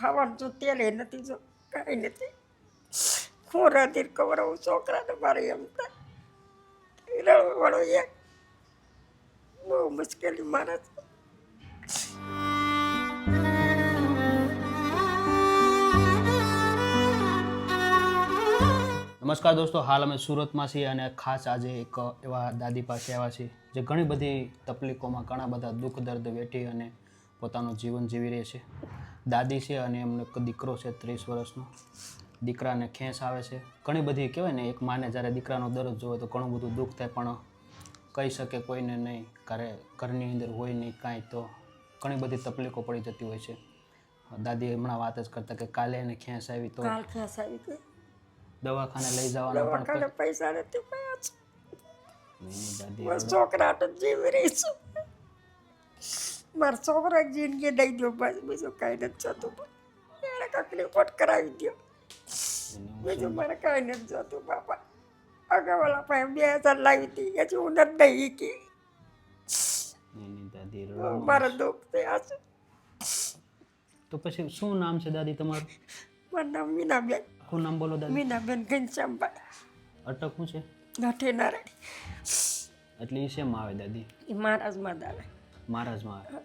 ખાવાનું જો તેલ એ નથી, જો કાંઈ નથી. હું રાધીર કવરાવું છોકરાને મારે એમ થાય. રળવાળો એક. બહુ મુશ્કેલી છે. નમસ્કાર દોસ્તો, હાલ અમે સુરતમાં છીએ અને ખાસ આજે એક એવા દાદી પાસે આવ્યા છીએ, જે ઘણી બધી તકલીફોમાં ઘણા બધા દુઃખ દર્દ વેઠી અને પોતાનું જીવન જીવી રહે છે. દાદી છે અને એમનો એક દીકરો છે ત્રીસ વર્ષનો. દીકરાને ખેંચ આવે છે. ઘણી બધી કહેવાય ને એક માને જ્યારે દીકરાનો દરજ જોવે તો ઘણું બધું દુઃખ થાય પણ કહી શકે કોઈને નહીં. ઘરે ઘરની અંદર હોય નહીં કાંઈ તો. ઘણી બધી તકલીફો પડી જતી હોય છે. દાદી હમણાં વાત જ કરતા કે કાલે એને ખેંચ આવી તો કાલ આવી દવાખાને લઈ જવાનો પણ પૈસા નથી દાદી છોકરા તો જીવી રહી છું. મારા છોકરા જિંદગી દઈ દો બસ બીજું કાંઈ નથી જોતું. એને કાંઈક રિપોર્ટ કરાવી દો બીજું મારે કાંઈ નથી જોતું બાપા. અગાવાલા પાસે બે હજાર લાવી હતી હજી હું નથી દઈ કે. મારા દુઃખ થયા છે. તો પછી શું નામ છે દાદી તમારું? મારું નામ મીનાબેન. શું નામ બોલો દાદી? મીનાબેન ઘનશ્યામભાઈ. અટક શું છે? ગાંઠી નારાયણ એટલે એ શેમાં આવે દાદી? એ મહારાજમાં આવે. મહારાજમાં આવે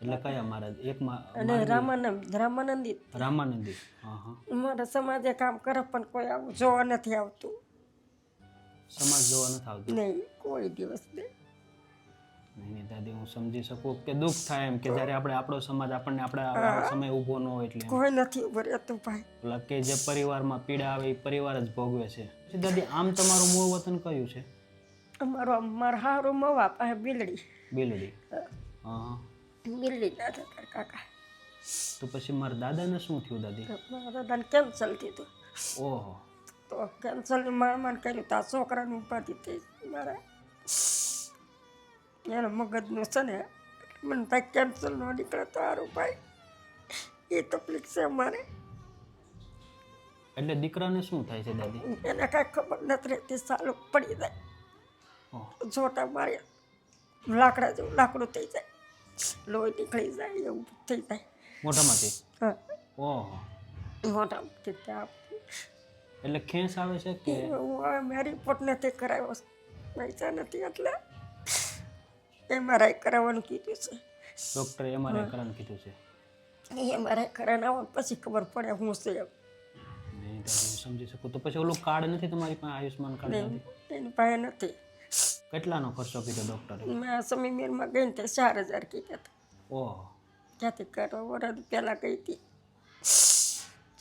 એટલે કયા મહારાજ? એક અને રામાનંદ રામાનંદી રામાનંદી હા હા મારા સમાજે કામ કરે પણ કોઈ આવું જોવા નથી આવતું. સમાજ જોવા નથી આવતું? નહીં કોઈ દિવસ નહીં. નહીં દાદી હું સમજી શકું કે દુઃખ થાય એમ કે જ્યારે આપણે આપણો સમાજ આપણને આપણા સમય ઊભો ન હોય એટલે કોઈ નથી ઉભું રહેતું ભાઈ. એટલે કે જે પરિવારમાં પીડા આવે એ પરિવાર જ ભોગવે છે. દાદી આમ તમારું મૂળ વતન કયું છે? અમારો મરહારો મારા હારું મવા પાસે બિલડી. બિલડી? હા. બિલડી ના થતા કાકા. તો પછી મારા દાદાને શું થયું દાદી? મારા દાદાને કેન્સલ થયું ઓહો. તો કેન્સલ મારા મને કર્યું. તા છોકરાની ઉપાધિ થઈ. મારા એના મગજનું છે ને મને ભાઈ કેન્સલ ન નીકળે તો સારું ભાઈ. એ તકલીફ છે મારે એટલે દીકરાને શું થાય છે દાદી? એને કાંઈ ખબર નથી રહેતી. સારું પડી જાય. જોટા માર્યા. લાકડા જેવું લાકડું થઈ જાય. લોહી નીકળી જાય એવું થઈ જાય. મોઢામાંથી? હા. ઓહો. મોટામાંથી ત્યાં એટલે ખેંચ આવે છે કે? હું મેં રિપોર્ટ નથી કરાવ્યો. પૈસા નથી એટલે એમઆરઆઈ કરાવવાનું કીધું છે. ડૉક્ટરે એમઆરઆઈ કરવાનું કીધું છે. એમઆરઆઈ કરાવને આવો ને પછી ખબર પડે હું છે એમ. સમજી શકું. તો પછી ઓલું કાર્ડ નથી તમારી પાસે આયુષ્માન કાર્ડ નથી? એની પાસે નથી. કેટલાનો ખર્ચો કીધો ડૉક્ટરે મેં આ સમીમેરમાં ગઈ ને ચાર હજાર કીધા હતા. ઓહ. ક્યાંથી કરો વરદ પહેલાં કહી હતી.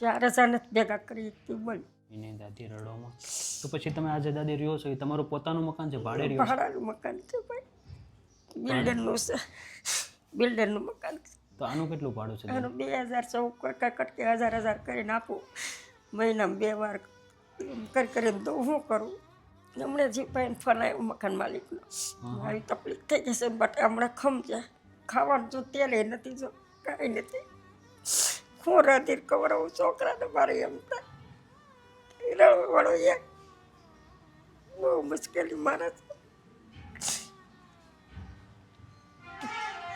ચાર હજાર નથી ભેગા કરી હતી બોલ. એની દાદી રડોમાં તો પછી તમે આજે દાદી રહ્યો છો એ તમારું પોતાનું મકાન છે ભાડે રહ્યો ભાડાનું મકાન છે ભાઈ. બિલ્ડરનું છે. બિલ્ડરનું મકાન છે. તો આનું કેટલું ભાડું છે? એનું બે હજાર સૌ કટકે કટકે હજાર હજાર કરીને આપું. મહિનામાં બે વાર કરી કરીને તો હું કરું. હમણાં જે ભાઈને ફોન આવ્યો મકાન માલિકનો મારી તકલીફ થઈ જશે બટ હમણાં ખમજે ખાવાનું જો તેલ એ નથી જો કાંઈ નથી હું રાધીર કવરાવું છોકરાને મારે એમ થાય રળવાળો એક બહુ મુશ્કેલી મારે છે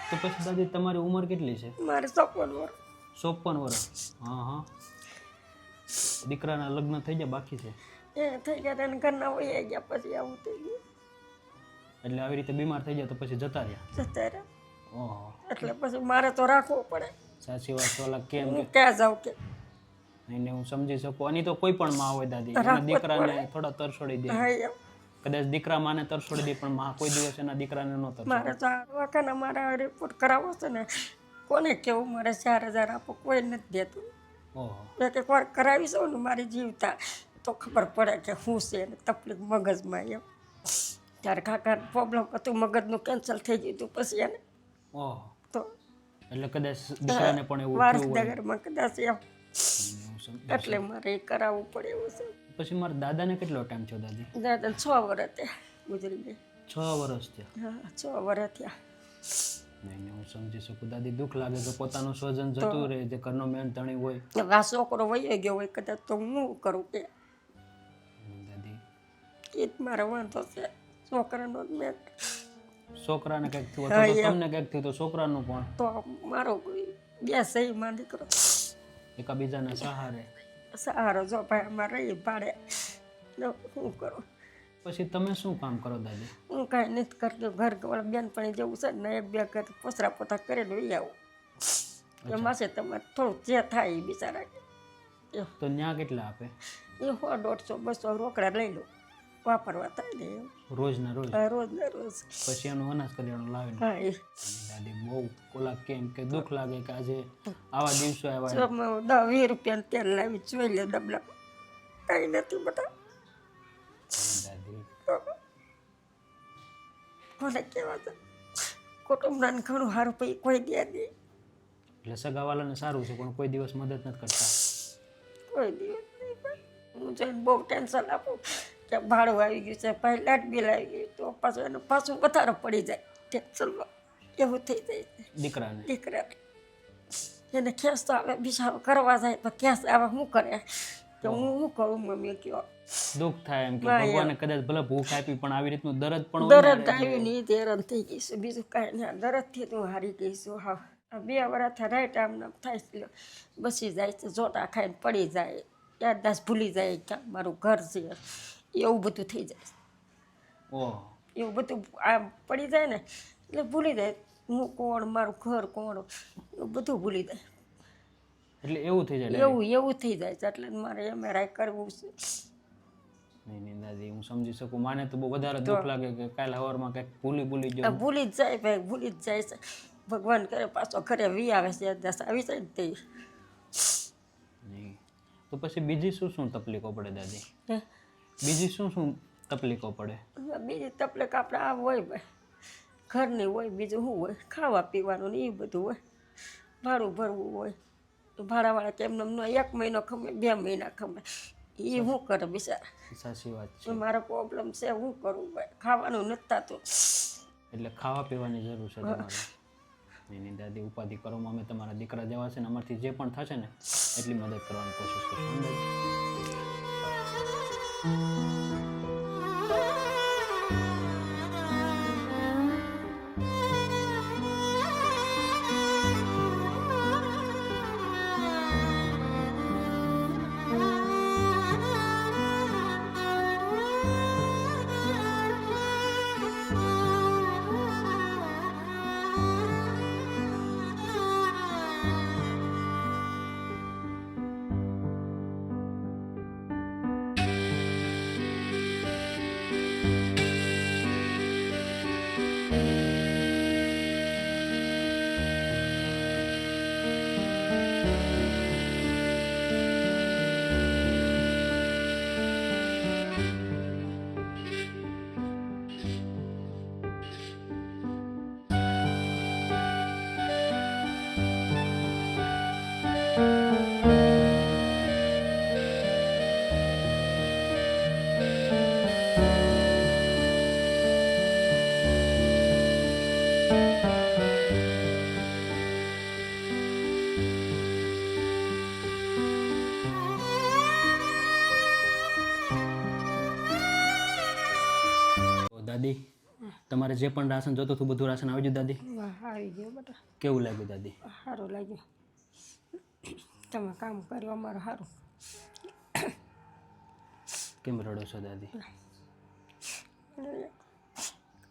તો પછી દાદી તમારી ઉંમર કેટલી છે મારે ચોપન વર્ષ ચોપન વર્ષ હા હા દીકરાના લગ્ન થઈ ગયા બાકી છે એ થઈ ગયા અને ઘરના વહી ગયા પછી આવું થઈ ગયું. એટલે આવી રીતે બીમાર થઈ ગયા તો પછી જતા રહ્યા? જતા રહ્યા. ઓહો. એટલે પછી મારે તો રાખવો પડે. સાચી વાત તો અલગ કેમ હું ક્યાં જાઉં કે? એને હું સમજી શકું. અને તો કોઈ પણ માં હોય દાદી. એના દીકરાને થોડા તરછોડી દે. કદાચ દીકરા માને તરછોડી દે પણ માં કોઈ દિવસ એના દીકરાને ન તરછોડે મારે તો વાકાના મારા રિપોર્ટ કરાવવો છે ને કોને કેવું? મારે ચાર હજાર આપો કોઈ નથી દેતું. ઓહો. એક વાર કરાવી જાઉં ને મારી જીવતા તો ખબર પડે કે શું છે એને તકલીફ મગજમાં એમ. ત્યારે કાકા પ્રોબ્લેમ હતું મગજનું કેન્સલ થઈ ગયું હતું પછી એને. તો એટલે કદાચ દીકરાને પણ એવું વારસ દગરમાં કદાચ એમ. એટલે મારે એ કરાવવું પડે એવું છે. પછી મારા દાદાને કેટલો ટાઈમ થયો દાદી? દાદા છ વર્ષ થયા ગુજરી ગઈ છ વર્ષ થયા. હા છ વર્ષ થયા. નહીં હું સમજી શકું. દાદી દુઃખ લાગે કે પોતાનું સ્વજન જતું રહે જે ઘરનો મેન ધણી હોય. આ છોકરો વયો ગયો હોય કદાચ તો હું કરું કે એ જ મારો વાંધો છે. છોકરાનો જ મેં છોકરાને કંઈક થયું અથવા તો તમને કંઈક થયું તો છોકરાનું પણ. તો મારો બે સહી માં દીકરો. એકાબીજાના સહારે. સહારો જો ભાઈ અમારે રહી પાડે તો શું કરું? પછી તમે શું કામ કરો દાદી? હું કાંઈ નથી કરતો. ઘર વાળા બેનપણી જેવું છે ને એક બે ઘર પોસરા પોતા કરીને વહી આવું. એમાં છે તમારે થોડું જે થાય એ બિચારા. તો ન્યા કેટલા આપે? એ સો દોઢસો બસો રોકડા લઈ લો. વાપરવા થાય રોજના રોજ? હા, રોજ. પછી એનું અનાજ કરિયાણું લાવીને. હા એ. દાદી બહુ ઓલા કેમ કે દુઃખ લાગે કે આજે આવા દિવસો આવ્યા દસ વીસ રૂપિયા તેલ લાવી જોઈ લે ડબલા. કઈ નથી બધા દાદી કોને કહેવા છે કુટુંબના ઘણું સારું પછી કોઈ દે નહીં એટલે સગાવાલાને સારું છે પણ કોઈ દિવસ મદદ નથી કરતા. કોઈ દિવસ નહીં હું જઈને બહુ ટેન્શન આપું. કે ભાડું આવી ગયું છે પછી લાઇટ બિલ આવી ગયું તો પાછું એનું પાછું વધારે પડી જાય ટેન્શનમાં એવું થઈ જાય દીકરાને. દીકરા એને ખેસ તો આવે બીજા કરવા જાય તો ખેસ આવે શું કરે? કે હું શું કરું મમ્મી કયો? દુઃખ થાય એમ કે ભગવાને કદાચ ભલે ભૂખ આપી પણ આવી રીતનું દરદ પણ દરદ આવ્યું નહીં હેરાન થઈ ગઈ છું. બીજું કાંઈ નહીં દરદથી તો હારી ગઈ છું. હા આ બે થાય રાઈટ આમ નામ થાય છે. બસી જાય છે જોટા ખાઈને પડી જાય. યાદદાસ ભૂલી જાય ક્યાં મારું ઘર છે. એવું બધું થઈ જાય ઓહ. એવું બધું આ પડી જાય ને એટલે ભૂલી જાય. હું કોણ મારું ઘર કોણ એવું બધું ભૂલી જાય. એટલે એવું થઈ જાય એવું એવું થઈ જાય છે એટલે મારે એમઆરઆઈ કરવું છે. નહીં દાદી હું સમજી શકું. માને તો બહુ વધારે દુઃખ લાગે કે કાલે હવારમાં કંઈક ભૂલી ભૂલી જાય ભૂલી જ જાય ભાઈ ભૂલી જ જાય છે. ભગવાન કરે પાછો ઘરે વી આવે છે દસ આવી જાય ને તે તો પછી બીજી શું શું તકલીફો પડે દાદી? હે. બીજી શું શું તકલીફો પડે? બીજી તકલીફ આપણે આ હોય ભાઈ ઘરની હોય બીજું શું હોય? ખાવા પીવાનું ને એ બધું હોય. ભાડું ભરવું હોય. તો ભાડાવાળા કે એમને એમનો એક મહિનો ખમે બે મહિના ખમે. એ શું કરે બિચારા? સાચી વાત છે. મારો પ્રોબ્લેમ છે શું કરું ભાઈ ખાવાનું નથી થતું. એટલે ખાવા પીવાની જરૂર છે તમારે. નહીં દાદી ઉપાધિ કરવામાં અમે તમારા દીકરા જેવા છે ને અમારથી જે પણ થશે ને એટલી મદદ કરવાની કોશિશ કરશું. હો? તો તમારે જે પણ રાશન જોતું હતું બધું રાશન આવી ગયું દાદી? આવી ગયું બધા કેવું લાગ્યું દાદી? સારું લાગ્યું. તમે કામ કર્યું અમારું સારું. કેમ રડો છો દાદી?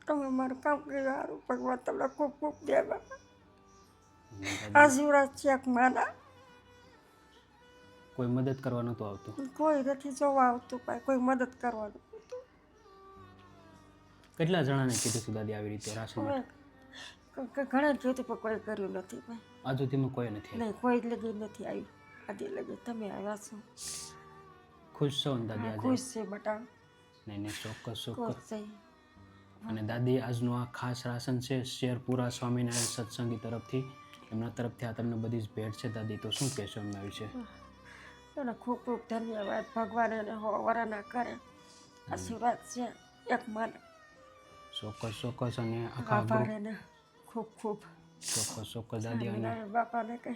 તમે અમારું કામ કર્યું સારું. ભગવાન તમને ખૂબ ખૂબ દે આ જીવરાજ છે એક માના કોઈ મદદ કરવા નહોતું આવતું? કોઈ નથી જોવા આવતું કોઈ મદદ કરવાનું. કેટલા જણાને કીધું છું દાદી આવી રીતે રાશન? ઘણા જોતું પણ કોઈ કર્યું નથી ભાઈ આજ સુધીમાં કોઈ નથી નહીં કોઈ લગી નથી આવ્યું. આજે લગી તમે આવ્યા છો. ખુશ છો ને દાદી આજે? ખુશ છે બટા. નહીં નહીં ચોક્કસ ચોક્કસ. અને દાદી આજનું આ ખાસ રાશન છે શેરપુરા સ્વામિનારાયણ સત્સંગી તરફથી. એમના તરફથી આ તમને બધી જ ભેટ છે દાદી. તો શું કહેશો એમના વિશે? અને ખૂબ ખૂબ ધન્યવાદ. ભગવાન એને વરાના કરે. આશીર્વાદ છે. એક માન ચોક્કસ ચોક્કસ અને આખા આભાર એને ખૂબ ખૂબ ચોક્કસ ચોક્કસ દાદી અને બાપાને કહે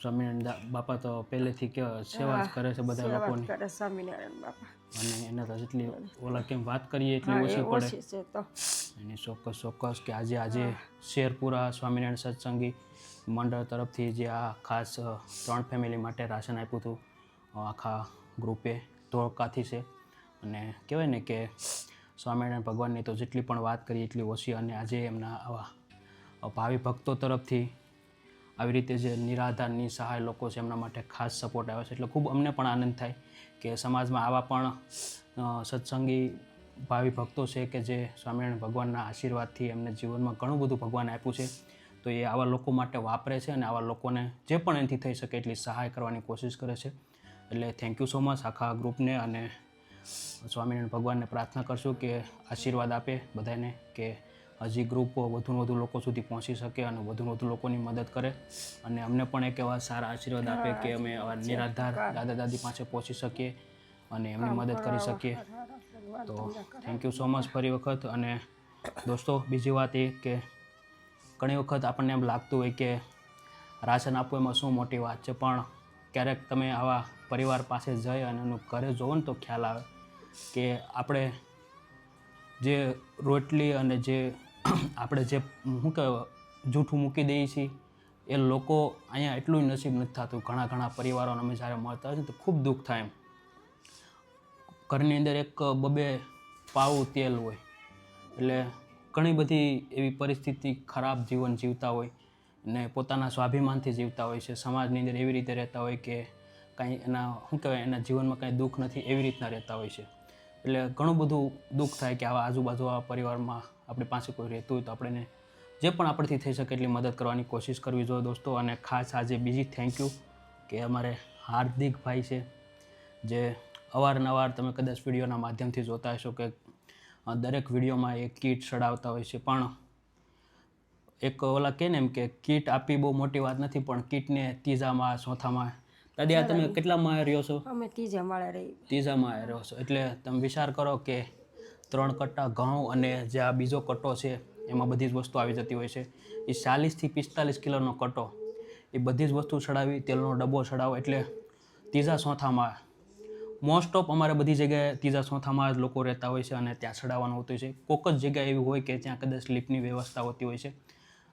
સ્વામિનારાયણ બાપા તો પહેલેથી કે સેવા જ કરે છે બધા લોકોની. કરે સ્વામિનારાયણ બાપા. અને એના તો જેટલી ઓલા કેમ વાત કરીએ એટલી ઓછી પડે. તો. એની ચોક્કસ ચોક્કસ કે આજે આજે શેરપુરા સ્વામિનારાયણ સત્સંગી મંડળ તરફથી જે આ ખાસ ત્રણ ફેમિલી માટે રાશન આપ્યું હતું આખા ગ્રુપે ધોળકાથી છે. અને કહેવાય ને કે સ્વામિનારાયણ ભગવાનની તો જેટલી પણ વાત કરીએ, એટલી ઓછી અને આજે એમના આવા ભાવિ ભક્તો તરફથી આવી રીતે જે નિરાધાર નિસહાય લોકો છે, એમના માટે ખાસ સપોર્ટ આવ્યો છે. એટલે ખૂબ અમને પણ આનંદ થાય કે સમાજમાં આવા પણ સત્સંગી ભાવિ ભક્તો છે કે જે સ્વામિનારાયણ ભગવાનના આશીર્વાદથી એમને જીવનમાં ઘણું બધું ભગવાન આપ્યું છે. તો એ આવા લોકો માટે વાપરે છે અને આવા લોકોને જે પણ એનાથી થઈ શકે એટલી સહાય કરવાની કોશિશ કરે છે. એટલે થેન્ક યુ સો મચ આખા ગ્રુપને અને સ્વામિનારાયણ ભગવાનને પ્રાર્થના કરશું કે આશીર્વાદ આપે બધાને કે હજી ગ્રુપ વધુ વધુ લોકો સુધી પહોંચી શકે અને વધુ વધુ લોકોની મદદ કરે. અને અમને પણ એક એવા સારા આશીર્વાદ આપે કે અમે આવા નિરાધાર દાદા દાદી પાસે પહોંચી શકીએ અને એમની મદદ કરી શકીએ. તો થેન્ક યુ સો મચ ફરી વખત. અને દોસ્તો બીજી વાત એ કે ઘણી વખત આપણને એમ લાગતું હોય કે રાશન આપવું એમાં શું મોટી વાત છે પણ ક્યારેક તમે આવા પરિવાર પાસે જઈ અને એનું ઘરે જોવો ને તો ખ્યાલ આવે. કે આપણે જે રોટલી અને જે આપણે જે શું કહેવાય, જૂઠું મૂકી દઈએ છીએ, એ લોકો અહીંયા એટલું નસીબ નથી થતું. ઘણા ઘણા પરિવારોને અમે જ્યારે મળતા હોય તો ખૂબ દુઃખ થાય એમ. ઘરની અંદર એક બબે પાવું તેલ હોય, એટલે ઘણી બધી એવી પરિસ્થિતિ ખરાબ જીવન જીવતા હોય ને પોતાના સ્વાભિમાનથી જીવતા હોય છે. સમાજની અંદર એવી રીતે રહેતા હોય કે કાંઈ એના, શું કહેવાય, એના જીવનમાં કાંઈ દુઃખ નથી, એવી રીતના રહેતા હોય છે. એટલે ઘણું બધું દુઃખ થાય કે આવા આજુબાજુ આવા પરિવારમાં આપણી પાસે કોઈ રહેતું હોય તો આપણે જે પણ આપણથી થઈ શકે એટલી મદદ કરવાની કોશિશ કરવી જોઈએ દોસ્તો. અને ખાસ આજે બીજી થેન્ક યુ કે અમારે હાર્દિકભાઈ છે, જે અવારનવાર તમે કદાચ વિડીયોના માધ્યમથી જોતા હશો કે દરેક વિડીયોમાં એક કીટ ચડાવતા હોય છે. પણ એક ઓલા કહે ને એમ કે કીટ આપી બહુ મોટી વાત નથી, પણ કીટને ત્રીજામાં, ચોથામાં દાદી આ તમે કેટલામાં રહ્યો છો? અમે ત્રીજા માળે રહી. ત્રીજામાં રહ્યો છો. એટલે તમે વિચાર કરો કે ત્રણ કટ્ટા ઘઉં અને જે આ બીજો કટ્ટો છે એમાં બધી જ વસ્તુ આવી જતી હોય છે. એ ચાલીસથી પિસ્તાલીસ કિલોનો કટ્ટો. એ બધી જ વસ્તુ ચડાવી તેલનો ડબ્બો ચડાવો. એટલે ત્રીજા ચોથામાં મોસ્ટ ઓફ અમારે બધી જગ્યાએ ત્રીજા ચોથામાં જ લોકો રહેતા હોય છે અને ત્યાં ચડાવવાનું હોતું છે. કોક જ જગ્યા એવી હોય કે ત્યાં કદાચ સ્લીપની વ્યવસ્થા હોતી હોય છે.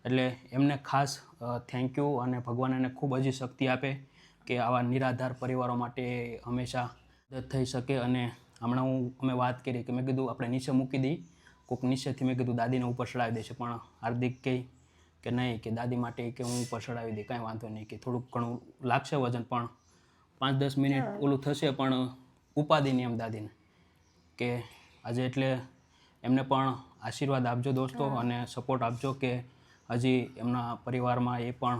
એટલે એમને ખાસ થેન્ક યુ અને ભગવાન એને ખૂબ હજી શક્તિ આપે. કે આવા નિરાધાર પરિવારો માટે હંમેશા મદદ થઈ શકે અને હમણાં હું અમે વાત કરી કે મેં કીધું આપણે નીચે મૂકી દઈ. કોઈક નીચેથી મેં કીધું દાદીને ઉપર ચડાવી દેશે પણ હાર્દિક કહે કે નહીં કે દાદી માટે કે હું ઉપર ચડાવી દઈ કાંઈ વાંધો નહીં. કે થોડુંક ઘણું લાગશે વજન પણ પાંચ દસ મિનિટ ઓલું થશે પણ ઉપાધિ નહીં એમ દાદીને. કે આજે એટલે એમને પણ આશીર્વાદ આપજો દોસ્તો અને સપોર્ટ આપજો કે હજી એમના પરિવારમાં એ પણ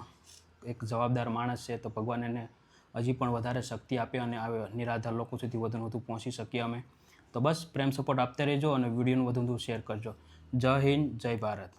એક જવાબદાર માણસ છે તો ભગવાન એને હજી પણ વધારે શક્તિ આપે અને આવે નિરાધાર લોકો સુધી વધુ વધુ પહોંચી શકીએ અમે. તો બસ, પ્રેમ સપોર્ટ આપતા રહેજો અને વિડીયોનું વધુ વધુ શેર કરજો. જય હિન્દ, જય ભારત.